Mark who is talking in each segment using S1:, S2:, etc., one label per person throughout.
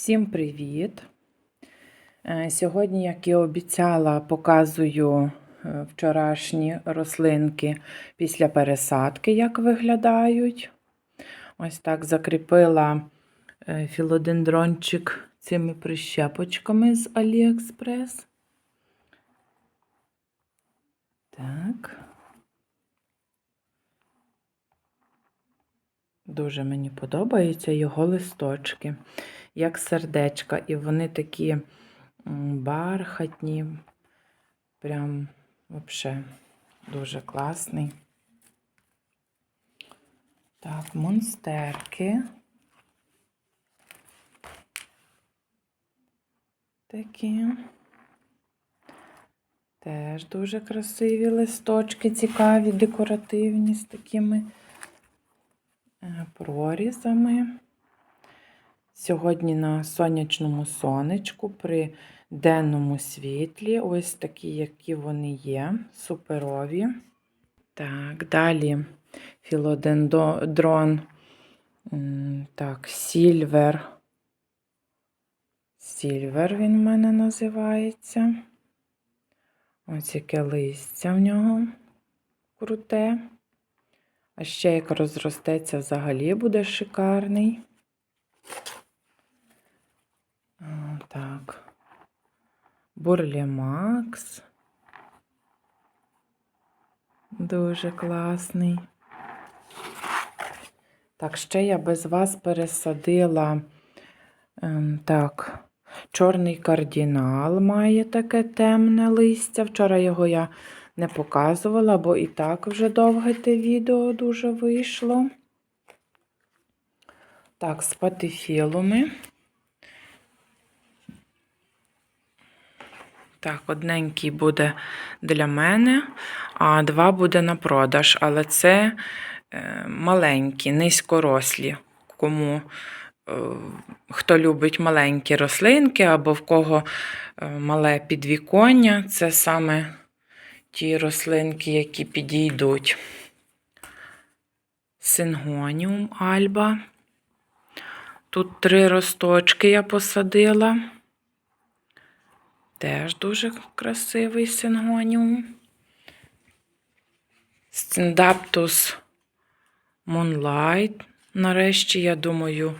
S1: Всім привіт! Е, Сьогодні, як і обіцяла, показую е, вчорашні рослинки після пересадки, як виглядають. Ось так закріпила е, філодендрончик цими прищепочками з Aliexpress. Так. Дуже мені подобаються його листочки, як сердечка, і вони такі бархатні, прям вообще дуже класний. Так, монстерки. Такі. Теж дуже красиві листочки, цікаві, декоративні з такими прорізами. Сьогодні на сонячному сонечку при денному світлі. Ось такі, які вони є, суперові. Так, далі філодендрон. Так, сільвер. Сільвер він в мене називається. Ось яке листя в нього круте. А ще як розростеться, взагалі буде шикарний. Так. Бурлі Макс. Дуже класний. Так, ще я без вас пересадила. ем, так, чорний кардинал має таке темне листя. Вчора його я не показувала, бо і так вже довге те відео дуже вийшло. Так, з патифілуми. Так, одненький буде для мене, а два буде на продаж. Але це е, маленькі, низькорослі. Кому е, хто любить маленькі рослинки або в кого е, мале підвіконня, це саме ті рослинки, які підійдуть. Сингоніум альба. Тут три росточки я посадила. Теж дуже красивий сингоніум. Стендаптус Moonlight. Нарешті, я думаю,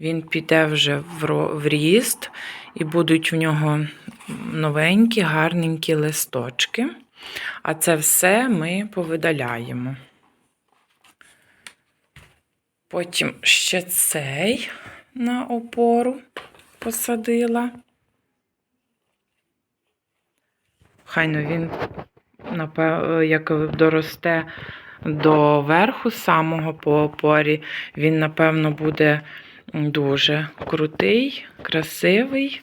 S1: він піде вже в ріст і будуть в нього новенькі, гарненькі листочки. А це все ми повидаляємо. Потім ще цей на опору посадила. Хай ну він, як доросте до верху самого по опорі, він, напевно, буде дуже крутий, красивий.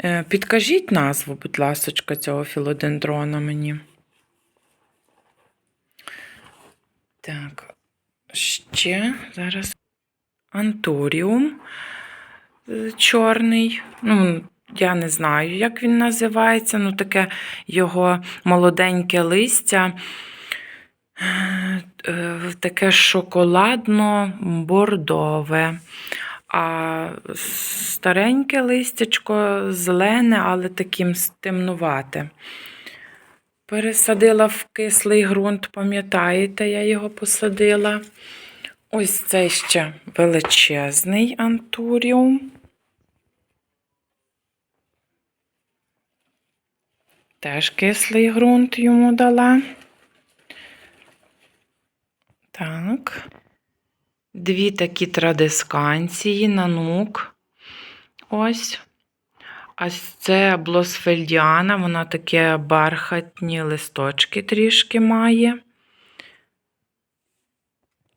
S1: Е, Підкажіть назву, будь ласочка, цього філодендрона мені. Так, ще зараз антуріум е, чорний. Ну, я не знаю, як він називається. Ну, таке його молоденьке листя. е, Таке шоколадно-бордове. А стареньке листячко зелене, але таким темнувате. Пересадила в кислий ґрунт, пам'ятаєте, я його посадила. Ось цей ще величезний антуріум. Теж кислий ґрунт йому дала. Так. Дві такі традисканції, нанук. Ось. А це блосфельдіана, вона таке бархатні листочки трішки має.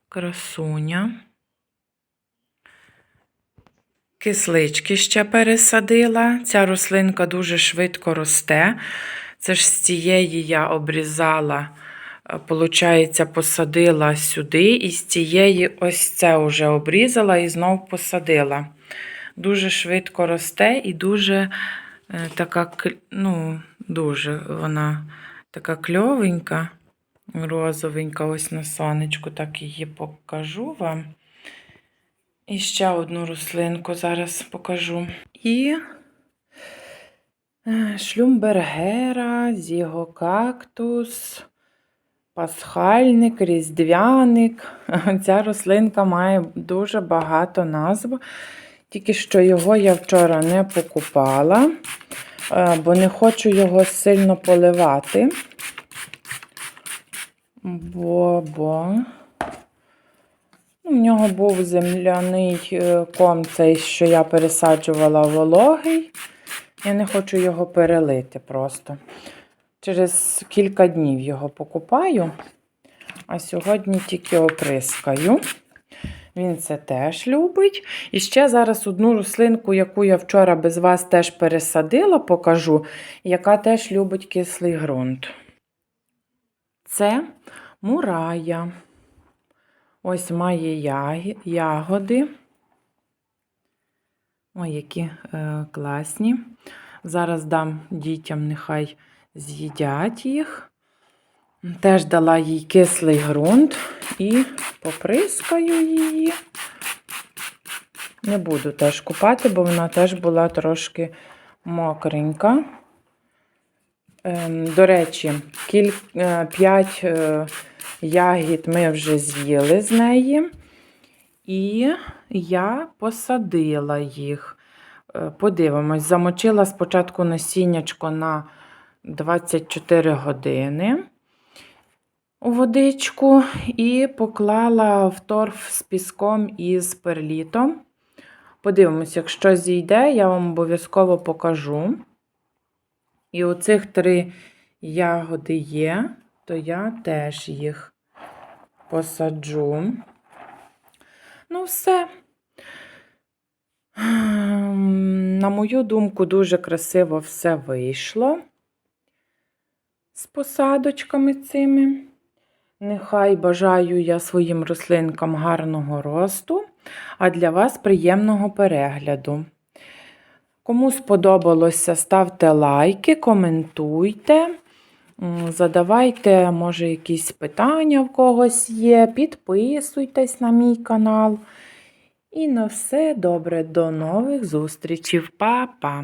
S1: Красуня. Кислички ще пересадила. Ця рослинка дуже швидко росте. Це ж з цієї я обрізала, получається, посадила сюди, і з цієї ось це вже обрізала і знов посадила. Дуже швидко росте і дуже е, така, ну, дуже вона така кльовенька, розовенька, ось на сонечку, так її покажу вам. І ще одну рослинку зараз покажу. І е, шлюмбергера, зігокактус, пасхальник, різдвяник. Ця рослинка має дуже багато назв. Тільки що його я вчора не покупала, е, бо не хочу його сильно поливати. Бо, бо ну, в нього був земляний е, ком, цей, що я пересаджувала вологий. Я не хочу його перелити просто. Через кілька днів його покупаю, а сьогодні тільки оприскаю. Він це теж любить. І ще зараз одну рослинку, яку я вчора без вас теж пересадила, покажу, яка теж любить кислий ґрунт. Це мурая. Ось має ягоди. Ой, які е, класні. Зараз дам дітям, нехай з'їдять їх. Теж дала їй кислий ґрунт і поприскаю її. Не буду теж купати, бо вона теж була трошки мокренька. Ем, До речі, кіль... 5 ягід ми вже з'їли з неї. І я посадила їх. Е, Подивимось, замочила спочатку насіннячко на 24 години у водичку і поклала в торф з піском і з перлітом. Подивимось, якщо зійде, я вам обов'язково покажу. І оцих три ягоди є, то я теж їх посаджу. Ну, все. Ем, На мою думку, дуже красиво все вийшло з посадочками цими. Нехай бажаю я своїм рослинкам гарного росту, а для вас приємного перегляду. Кому сподобалося, ставте лайки, коментуйте, задавайте, може, якісь питання в когось є, підписуйтесь на мій канал. І на все добре, до нових зустрічей. Па-па!